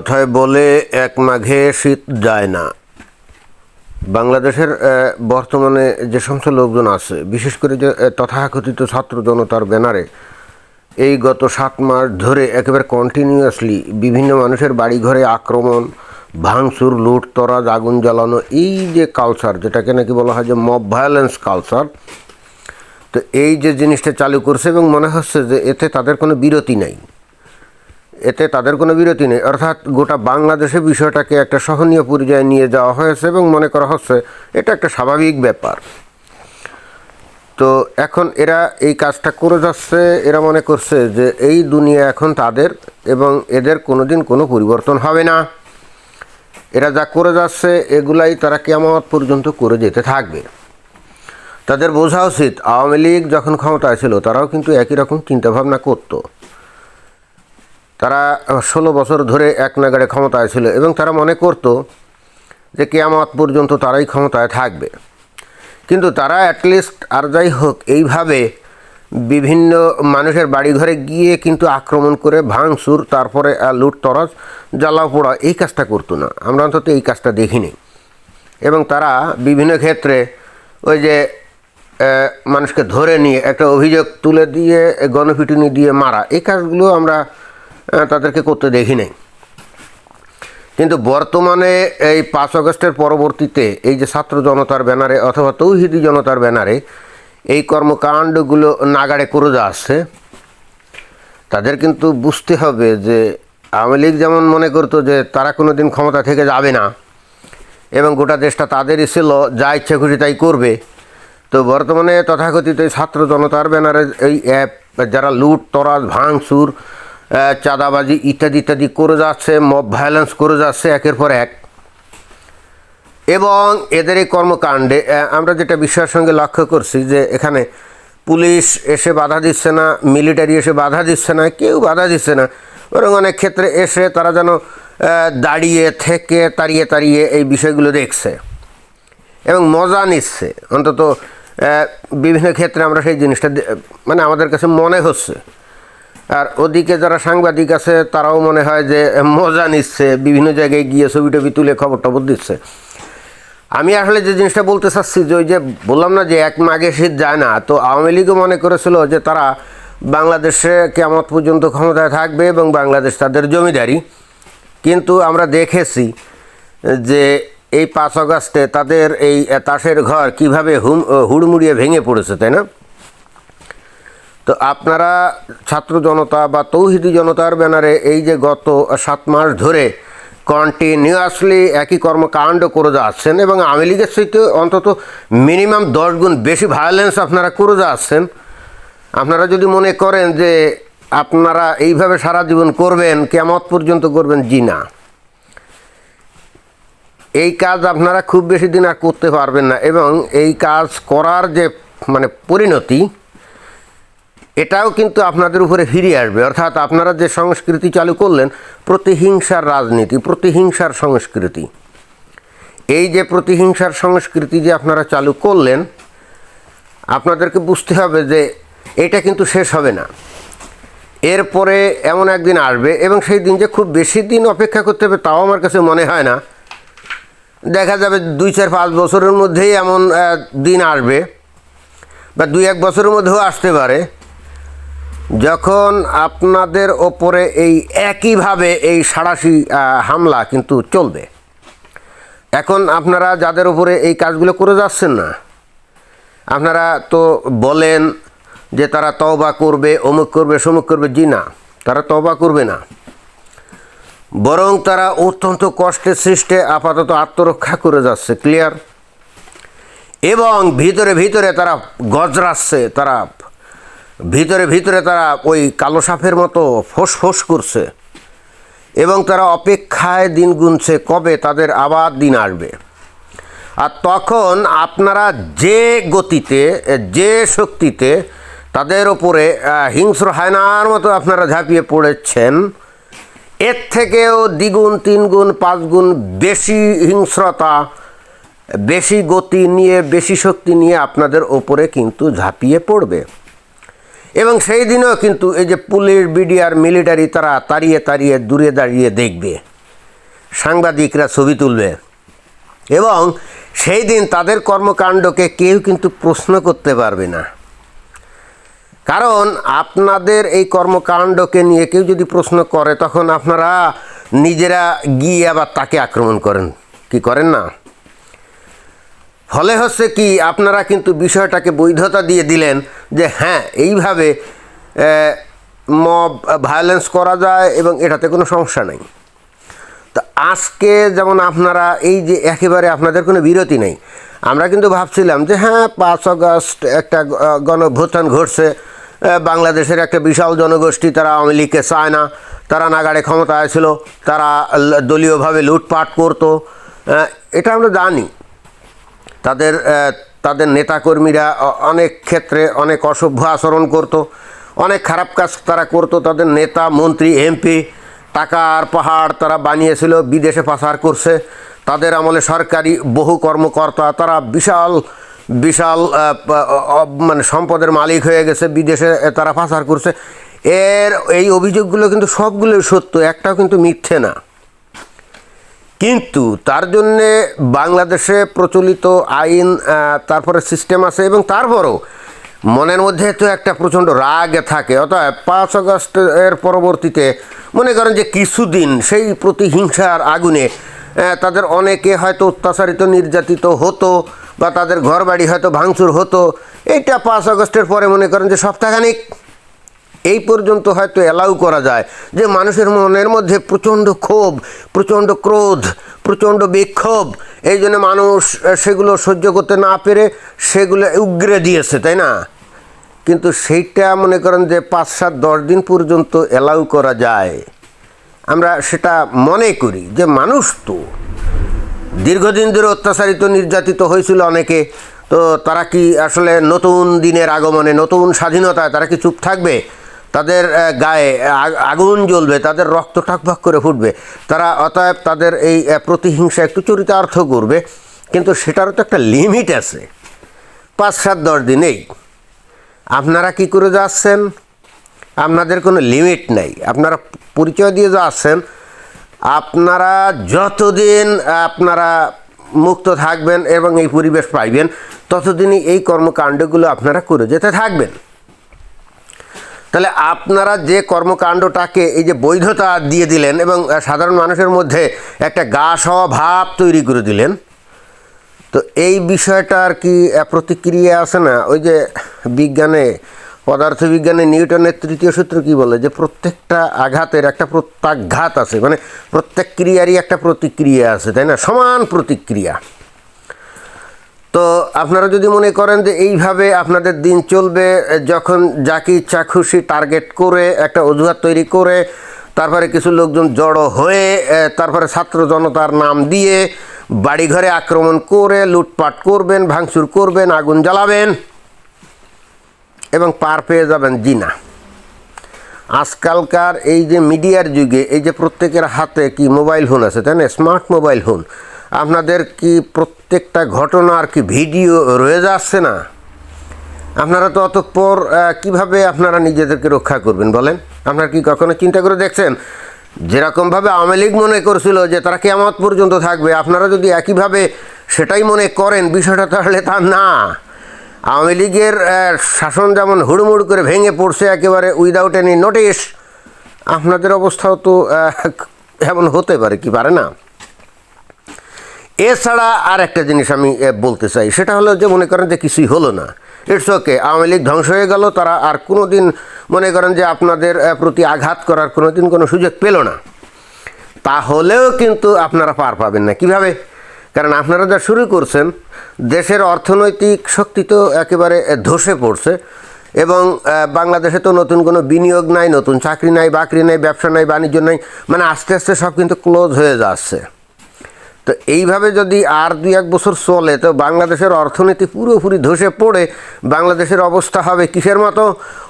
কথায় বলে এক মাঘে শীত যায় না। বাংলাদেশের বর্তমানে যে সমস্ত লোকজন আছে, বিশেষ করে যে তথাকথিত ছাত্র জনতার ব্যানারে, এই গত সাত মাস ধরে একেবারে কন্টিনিউয়াসলি বিভিন্ন মানুষের বাড়িঘরে আক্রমণ, ভাঙচুর লুট তরাজ আগুন জ্বালানো, এই যে কালচার যেটাকে নাকি বলা হয় যে মব ভায়োলেন্স কালচার তো এই যে জিনিসটা চালু করছে এবং মনে হচ্ছে যে এতে তাদের কোনো বিরতি নাই। এতে তাদের কোনো বিরতি নেই। অর্থাৎ গোটা বাংলাদেশে বিষয়টাকে একটা সহনীয় পর্যায়ে নিয়ে যাওয়া হয়েছে এবং মনে করা হচ্ছে এটা একটা স্বাভাবিক ব্যাপার। তো এখন এরা এই কাজটা করে যাচ্ছে, এরা মনে করছে যে এই দুনিয়া এখন তাদের এবং এদের কোনো দিন কোনো পরিবর্তন হবে না। এরা যা করে যাচ্ছে, এগুলাই তারা কেমন পর্যন্ত করে যেতে থাকবে। তাদের বোঝা উচিত, আওয়ামী লীগ যখন ক্ষমতায় ছিল, তারাও কিন্তু একই রকম চিন্তাভাবনা করতো। তারা ষোলো বছর ধরে এক নাগাড়ে ক্ষমতায় ছিল এবং তারা মনে করত যে কেয়ামত পর্যন্ত তারাই ক্ষমতায় থাকবে। কিন্তু তারা অ্যাটলিস্ট আর যাই হোক এইভাবে বিভিন্ন মানুষের বাড়িঘরে গিয়ে কিন্তু আক্রমণ করে ভাঙচুর তারপরে আহ, লুট তরজ জ্বালাও পোড়া এই কাজটা করতো না। আমরা অন্তত এই কাজটা দেখিনি। এবং তারা বিভিন্ন ক্ষেত্রে ওই যে মানুষকে ধরে নিয়ে একটা অভিযোগ তুলে দিয়ে গণপিটুনি দিয়ে মারা। এই কাজগুলো আমরা তাদেরকে করতে দেখি নাই। কিন্তু বর্তমানে এই পাঁচ আগস্টের পরবর্তীতে এই যে ছাত্র জনতার ব্যানারে অথবা তৌহিদি জনতার ব্যানারে এই কর্মকাণ্ডগুলো নাগাড়ে করে যাচ্ছে তাদের কিন্তু বুঝতে হবে যে আওয়ামী লীগ যেমন মনে করতো যে তারা কোনো দিন ক্ষমতা থেকে যাবে না এবং গোটা দেশটা তাদেরই ছিল, যা ইচ্ছা খুশি তাই করবে। তো বর্তমানে তথাকথিত ছাত্র জনতার ব্যানারে এই অ্যাপ, যারা লুট, তরাজ, ভাঙচুর চাঁদাবাজি ইত্যাদি ইত্যাদি করে যাচ্ছে মব ভায়োলেন্স করে যাচ্ছে, একের পর এক। এবং এদের এই কর্মকাণ্ডে আমরা যেটা বিষয়ের সঙ্গে লক্ষ্য করছি যে এখানে পুলিশ এসে বাধা দিচ্ছে না মিলিটারি এসে বাধা দিচ্ছে না, কেউ বাধা দিচ্ছে না। বরং অনেক ক্ষেত্রে এসে তারা যেন দাঁড়িয়ে থেকে, তাড়িয়ে তাড়িয়ে এই বিষয়গুলো দেখছে। এবং মজা নিচ্ছে। অন্তত বিভিন্ন ক্ষেত্রে আমরা সেই জিনিসটা মানে আমাদের কাছে মনে হচ্ছে। আর ওদিকে যারা সাংবাদিক আছে, তারাও মনে হয় যে মজা নিচ্ছে, বিভিন্ন জায়গায় গিয়ে ছবি টবি তুলে খবর টবর দিচ্ছে। আমি আসলে যে জিনিসটা বলতে চাচ্ছি, যে ওই যে বললাম না যে এক মাঘে শীত যায় না, তো আওয়ামী লীগও মনে করেছিল যে তারা বাংলাদেশে কেমন পর্যন্ত ক্ষমতায় থাকবে এবং বাংলাদেশ তাদের জমিদারি। কিন্তু আমরা দেখেছি যে এই পাঁচ আগস্টে তাদের এই তাসের ঘর কীভাবে হুম, হুড়মুড়িয়ে ভেঙে পড়েছে, তাই না? তো আপনারা ছাত্র জনতা বা তৌহিদি জনতার ব্যানারে এই যে গত সাত মাস ধরে কন্টিনিউয়াসলি একই কর্মকাণ্ড করে যাচ্ছেন এবং আওয়ামী লীগের সাথে অন্তত মিনিমাম দশ গুণ বেশি ভায়োলেন্স আপনারা করে যাচ্ছেন, আপনারা যদি মনে করেন যে আপনারা এইভাবে সারা জীবন করবেন কেমত পর্যন্ত করবেন জি না। এই কাজ আপনারা খুব বেশি দিন আর করতে পারবেন না এবং এই কাজ করার যে মানে পরিণতি এটাও কিন্তু আপনাদের উপরে ফিরে আসবে। অর্থাৎ আপনারা যে সংস্কৃতি চালু করলেন, প্রতিহিংসার রাজনীতি, প্রতিহিংসার সংস্কৃতি। এই যে প্রতিহিংসার সংস্কৃতি যে আপনারা চালু করলেন, আপনাদেরকে বুঝতে হবে যে এটা কিন্তু শেষ হবে না। এরপরে এমন একদিন আসবে এবং সেই দিন যে খুব বেশি দিন অপেক্ষা করতে হবে তাও আমার কাছে মনে হয় না। দেখা যাবে দুই, চার, পাঁচ বছরের মধ্যেই এমন দিন আসবে বা দুই, এক বছরের মধ্যেও আসতে পারে। যখন আপনাদের ওপরে এই একইভাবে এই সাড়াশি হামলা কিন্তু চলবে, এখন আপনারা যাদের উপরে এই কাজগুলো করে যাচ্ছেন না, আপনারা তো বলেন যে তারা তওবা করবে, অমুক করবে, সমুক করবে, জি না, তারা তওবা করবে না। বরং তারা অত্যন্ত কষ্টে সৃষ্টে আপাতত আত্মরক্ষা করে যাচ্ছে, ক্লিয়ার? এবং ভিতরে ভিতরে তারা গজরাচ্ছে, তারা ভিতরে ভিতরে তারা ওই কালো সাপের মতো ফোঁস ফোঁস করছে। এবং তারা অপেক্ষায় দিন গুনছে কবে তাদের আবার দিন আসবে। আর তখন আপনারা যে গতিতে, যে শক্তিতে তাদের ওপরে হিংস্র হায়নার মতো আপনারা ঝাঁপিয়ে পড়েছেন, এর থেকেও দ্বিগুণ, তিনগুণ, পাঁচগুণ বেশি হিংস্রতা, বেশি গতি নিয়ে, বেশি শক্তি নিয়ে আপনাদের ওপরে কিন্তু ঝাঁপিয়ে পড়বে। এবং সেই দিনও কিন্তু এই যে পুলিশ, বিডিআর, মিলিটারি তারা তাড়িয়ে তাড়িয়ে দূরে দাঁড়িয়ে দেখবে। সাংবাদিকরা ছবি তুলবে। এবং সেই দিন তাদের কর্মকাণ্ডকে কেউ কিন্তু প্রশ্ন করতে পারবে না। কারণ আপনাদের এই কর্মকাণ্ডকে নিয়ে কেউ যদি প্রশ্ন করে, তখন আপনারা নিজেরা গিয়ে আবার তাকে আক্রমণ করেন। কি করেন না? ফলে হচ্ছে কি আপনারা কিন্তু বিষয়টাকে বৈধতা দিয়ে দিলেন যে হ্যাঁ এইভাবে মব ভায়োলেন্স করা যায় এবং এটাতে কোনো সমস্যা নেই। তো আজকে যেমন আপনারা এই যে একেবারে আপনাদের কোনো বিরতি নেই, আমরা কিন্তু ভাবছিলাম যে হ্যাঁ পাঁচ আগস্ট একটা গণভ্যুত্থান ঘটছে বাংলাদেশের একটা বিশাল জনগোষ্ঠী, তারা আওয়ামী লীগকে চায় না, তারা নাগাড়ে ক্ষমতায় ছিল, তারা দলীয়ভাবে লুটপাট করতো এটা আমরা জানি। তাদের তাদের নেতাকর্মীরা অনেক ক্ষেত্রে অনেক অসভ্য আচরণ করত, অনেক খারাপ কাজ তারা করত, তাদের নেতা, মন্ত্রী, এমপি টাকার পাহাড় তারা বানিয়েছিল, বিদেশে পাচার করছে, তাদের আমলে সরকারি বহু কর্মকর্তা, তারা বিশাল বিশাল মানে সম্পদের মালিক হয়ে গেছে, বিদেশে তারা পাচার করছে। এর, এই অভিযোগগুলো কিন্তু সবগুলোই সত্য, একটাও কিন্তু মিথ্যে না। কিন্তু তার জন্যে বাংলাদেশে প্রচলিত আইন তারপরে সিস্টেম আছে এবং তারপরও মনের মধ্যে তো একটা প্রচণ্ড রাগ থাকে। অতএব পাঁচ আগস্ট এর পরবর্তীতে মনে করেন যে কিছুদিন সেই প্রতিহিংসার আগুনে তাদের অনেকে হয়তো অত্যাচারিত, নির্যাতিত হতো বা তাদের ঘরবাড়ি হয়তো ভাঙচুর হতো। এইটা পাঁচ আগস্টের পরে মনে করেন যে সপ্তাহখানিক এই পর্যন্ত হয়তো অ্যালাউ করা যায় যে মানুষের মনের মধ্যে প্রচণ্ড ক্ষোভ, প্রচণ্ড ক্রোধ, প্রচণ্ড বিক্ষোভ, এই জন্য মানুষ সেগুলো সহ্য করতে না পেরে সেগুলো উগরে দিয়েছে, তাই না? কিন্তু সেইটা মনে করেন যে পাঁচ সাত দশ দিন পর্যন্ত অ্যালাউ করা যায়। আমরা সেটা মনে করি যে মানুষ তো, দীর্ঘদিন ধরে অত্যাচারিত, নির্যাতিত হয়েছিল অনেকে, তো তারা কি আসলে নতুন দিনের আগমনে, নতুন স্বাধীনতায় তারা কি চুপ থাকবে? তাদের গায়ে আগুন জ্বলবে, তাদের রক্ত টকবক করে ফুটবে। তারা অতএব তাদের এই প্রতিহিংসা একটু চরিতার্থ করবে। কিন্তু সেটারও তো একটা লিমিট আছে। পাঁচ, সাত, দশ দিনেই আপনারা কি করে যাচ্ছেন? আপনাদের কোনো লিমিট নেই। আপনারা পরিচয় দিয়ে যাচ্ছেন। আপনারা যতদিন আপনারা মুক্ত থাকবেন এবং এই পরিবেশ পাইবেন, ততদিনই এই কর্মকাণ্ডগুলো আপনারা করে যেতে থাকবেন। তাহলে আপনারা যে কর্মকাণ্ডটাকে এই যে বৈধতা দিয়ে দিলেন এবং সাধারণ মানুষের মধ্যে একটা গা সওয়া ভাব তৈরি করে দিলেন, তো এই বিষয়টার কি প্রতিক্রিয়া আছে না? ওই যে বিজ্ঞানে, পদার্থবিজ্ঞানে নিউটনের তৃতীয় সূত্র কি বলে? যে প্রত্যেকটা আঘাতের একটা প্রত্যাঘাত আছে মানে প্রত্যেক ক্রিয়ারই একটা প্রতিক্রিয়া আছে, তাই না? সমান প্রতিক্রিয়া। তো আপনারা যদি মনে করেন যে এইভাবে আপনাদের দিন চলবে যখন যাকে ইচ্ছা খুশি টার্গেট করে, একটা অজুহাত তৈরি করে, তারপরে কিছু লোকজন জড়ো হয়ে তারপরে ছাত্র জনতার নাম দিয়ে বাড়িঘরে আক্রমণ করে, লুটপাট করবেন, ভাঙচুর করবেন, আগুন জ্বালাবেন এবং পার পেয়ে যাবেন জি না আজকালকার এই যে মিডিয়ার যুগে, এই যে প্রত্যেকের হাতে কি মোবাইল ফোন আছে, তাই না? স্মার্ট মোবাইল ফোন আপনাদের কি প্রত্যেকটা ঘটনার কি ভিডিও রয়ে যাচ্ছে না? আপনারা তো অতঃপর কীভাবে আপনারা নিজেদেরকে রক্ষা করবেন বলেন? আপনারা কি কখনো চিন্তা করে দেখছেন? যেরকমভাবে আওয়ামী লীগ মনে করছিল যে তারা কেমত পর্যন্ত থাকবে, আপনারা যদি একইভাবে সেটাই মনে করেন, বিষয়টা তাহলে তা না। আওয়ামী লীগের শাসন যেমন হুড়মুড় করে ভেঙে পড়ছে একেবারে উইদাউট এনি নোটিশ আপনাদের অবস্থাও তো এমন হতে পারে কি, পারে না? এছাড়া আর একটা জিনিস আমি বলতে চাই। সেটা হলো যে মনে করেন যে কিছুই হলো না। ইটস ওকে আওয়ামী লীগ ধ্বংস হয়ে গেল, তারা আর কোনো দিন মনে করেন যে আপনাদের প্রতি আঘাত করার কোনো দিন কোনো সুযোগ পেল না। তাহলেও কিন্তু আপনারা পার পাবেন না। কীভাবে? কারণ আপনারা যা শুরু করছেন, দেশের অর্থনৈতিক শক্তি তো একেবারে ধসে পড়ছে এবং বাংলাদেশে তো নতুন কোনো বিনিয়োগ নাই, নতুন চাকরি নাই, বাকরি নাই, ব্যবসা নাই, বাণিজ্য নাই মানে আস্তে আস্তে সব কিন্তু ক্লোজ হয়ে যাচ্ছে। তো এইভাবে যদি আর দুই এক বছর চলে, তো বাংলাদেশের অর্থনীতি পুরোপুরি ধসে পড়ে, বাংলাদেশের অবস্থা হবে কিসের মতো?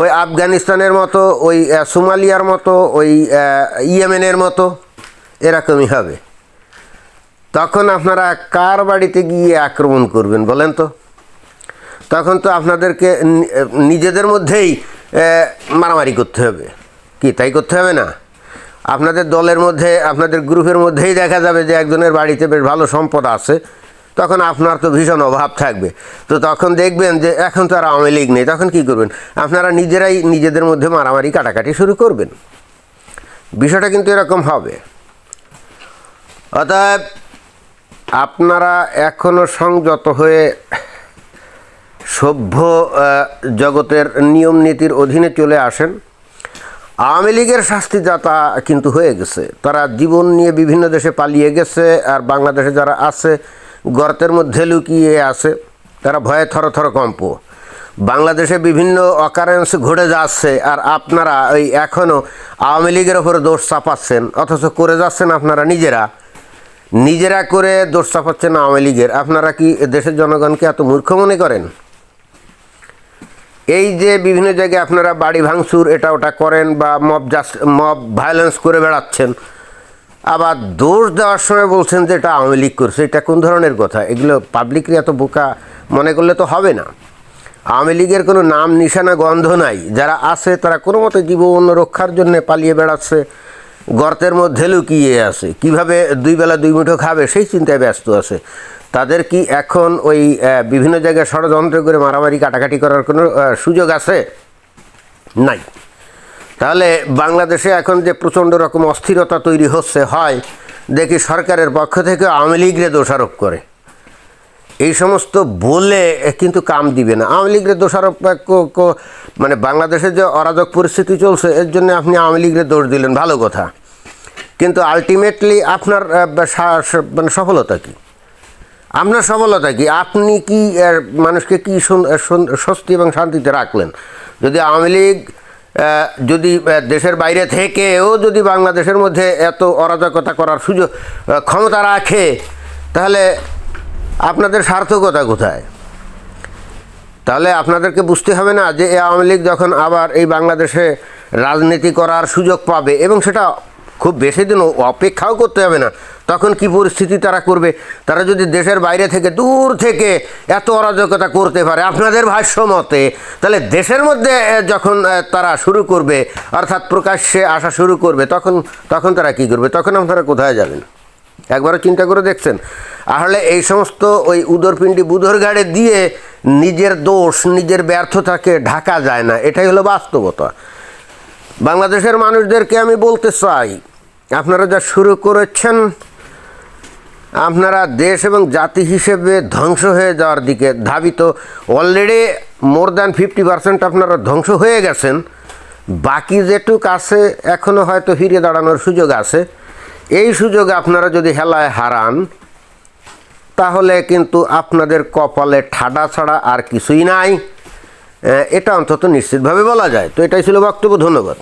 ওই আফগানিস্তানের মতো, ওই সোমালিয়ার মতো, ওই ইয়েমেনের মতো? এরকমই হবে। তখন আপনারা কার বাড়িতে গিয়ে আক্রমণ করবেন বলেন তো? তখন তো আপনাদেরকে নিজেদের মধ্যেই মারামারি করতে হবে। কি, তাই করতে হবে না? আপনাদের দলের মধ্যে, আপনাদের গ্রুপের মধ্যেই দেখা যাবে যে একজনের বাড়িতে বেশ ভালো সম্পদ আছে। তখন আপনার তো ভীষণ অভাব থাকবে। তো তখন দেখবেন যে এখন তো আর আওয়ামী লীগ নেই, তখন কি করবেন? আপনারা নিজেরাই নিজেদের মধ্যে মারামারি কাটাকাটি শুরু করবেন। বিষয়টা কিন্তু এরকম হবে। অতএব আপনারা এখনও সংযত হয়ে সভ্য জগতের নিয়ম নীতির অধীনে চলে আসেন। আওয়ামী লীগের শাস্তিদাতা কিন্তু হয়ে গেছে। তারা জীবন নিয়ে বিভিন্ন দেশে পালিয়ে গেছে আর বাংলাদেশে যারা আছে, গর্তের মধ্যে লুকিয়ে আছে, তারা ভয়ে থর থর কম্প। বাংলাদেশে বিভিন্ন অকারেন্স ঘটে যাচ্ছে আর আপনারা ওই এখনও আওয়ামী লীগের ওপরে দোষ চাপাচ্ছেন, অথচ করে যাচ্ছেন আপনারা নিজেরা। নিজেরা করে দোষ চাপাচ্ছেন আওয়ামী লীগের। আপনারা কি দেশের জনগণকে এত মূর্খ মনে করেন? এই যে বিভিন্ন জায়গায় আপনারা বাড়ি ভাঙচুর, এটা ওটা করেন বা মব জাস্ট মব ভায়োলেন্স করে বেড়াচ্ছেন। আবার দোষ দেওয়ার সময় বলছেন যে এটা আওয়ামী লীগ করছে, এটা কোন ধরনের কথা? এগুলো পাবলিকলি এত বোকা মনে করলে তো হবে না। আওয়ামী লীগের কোনো নাম, নিশানা, গন্ধ নাই। যারা আছে, তারা কোনো মতে জীবন রক্ষার জন্য পালিয়ে বেড়াচ্ছে, গর্তের মধ্যে লুকিয়ে আছে। কীভাবে দুই বেলা দুই মুঠো খাবে, সেই চিন্তায় ব্যস্ত আছে। তাদের কি এখন ওই বিভিন্ন জায়গায় ষড়যন্ত্র করে মারামারি কাটাকাটি করার কোনো সুযোগ আছে? নাই। তাহলে বাংলাদেশে এখন যে প্রচণ্ড রকম অস্থিরতা তৈরি হচ্ছে, হয়, দেখি সরকারের পক্ষ থেকে আওয়ামী লীগরে দোষারোপ করে। এই সমস্ত বলে কিন্তু কাম দিবে না। আওয়ামী লীগের দোষারোপ মানে বাংলাদেশে যে অরাজক পরিস্থিতি চলছে, এর জন্য আপনি আওয়ামী লীগের দোষ দিলেন, ভালো কথা। কিন্তু আলটিমেটলি আপনার মানে সফলতা কী? আপনার সফলতা কি? আপনি কি মানুষকে কি স্বস্তি এবং শান্তিতে রাখলেন? যদি আওয়ামী লীগ যদি দেশের বাইরে থেকেও যদি বাংলাদেশের মধ্যে এত অরাজকতা করার সুযোগ ক্ষমতা রাখে, তাহলে আপনাদের সার্থকতা কোথায়? তাহলে আপনাদেরকে বুঝতে হবে না যে আওয়ামী লীগ যখন আবার এই বাংলাদেশে রাজনীতি করার সুযোগ পাবে এবং সেটা খুব বেশি দিন অপেক্ষাও করতে হবে না। তখন কি পরিস্থিতি তারা করবে? তারা যদি দেশের বাইরে থেকে দূর থেকে এত অরাজকতা করতে পারে, আপনাদের ভাষ্য মতে, তাহলে দেশের মধ্যে যখন তারা শুরু করবে, অর্থাৎ প্রকাশ্যে আসা শুরু করবে, তখন তখন তারা কি করবে? তখন আপনারা কোথায় যাবেন? একবারও চিন্তা করে দেখছেন? আসলে এই সমস্ত ওই উদরপিণ্ডি বুধর গাড়ে দিয়ে নিজের দোষ, নিজের ব্যর্থতাকে ঢাকা যায় না। এটাই হলো বাস্তবতা। বাংলাদেশের মানুষদেরকে আমি বলতে চাই, আপনারা যা শুরু করেছেন, আপনারা দেশ এবং জাতি হিসেবে ধ্বংস হয়ে যাওয়ার দিকে ধাবিত already more than fifty percent আপনারা ধ্বংস হয়ে গেছেন। বাকি যেটুক আছে এখনও হয়তো ফিরে দাঁড়ানোর সুযোগ আছে। এই সুযোগ আপনারা যদি হেলায় হারান, তাহলে কিন্তু আপনাদের কপালে ঠাডা ছাড়া আর কিছুই নাই। এটা অন্তত নিশ্চিতভাবে বলা যায়। তো এটাই ছিল বক্তব্য ধন্যবাদ।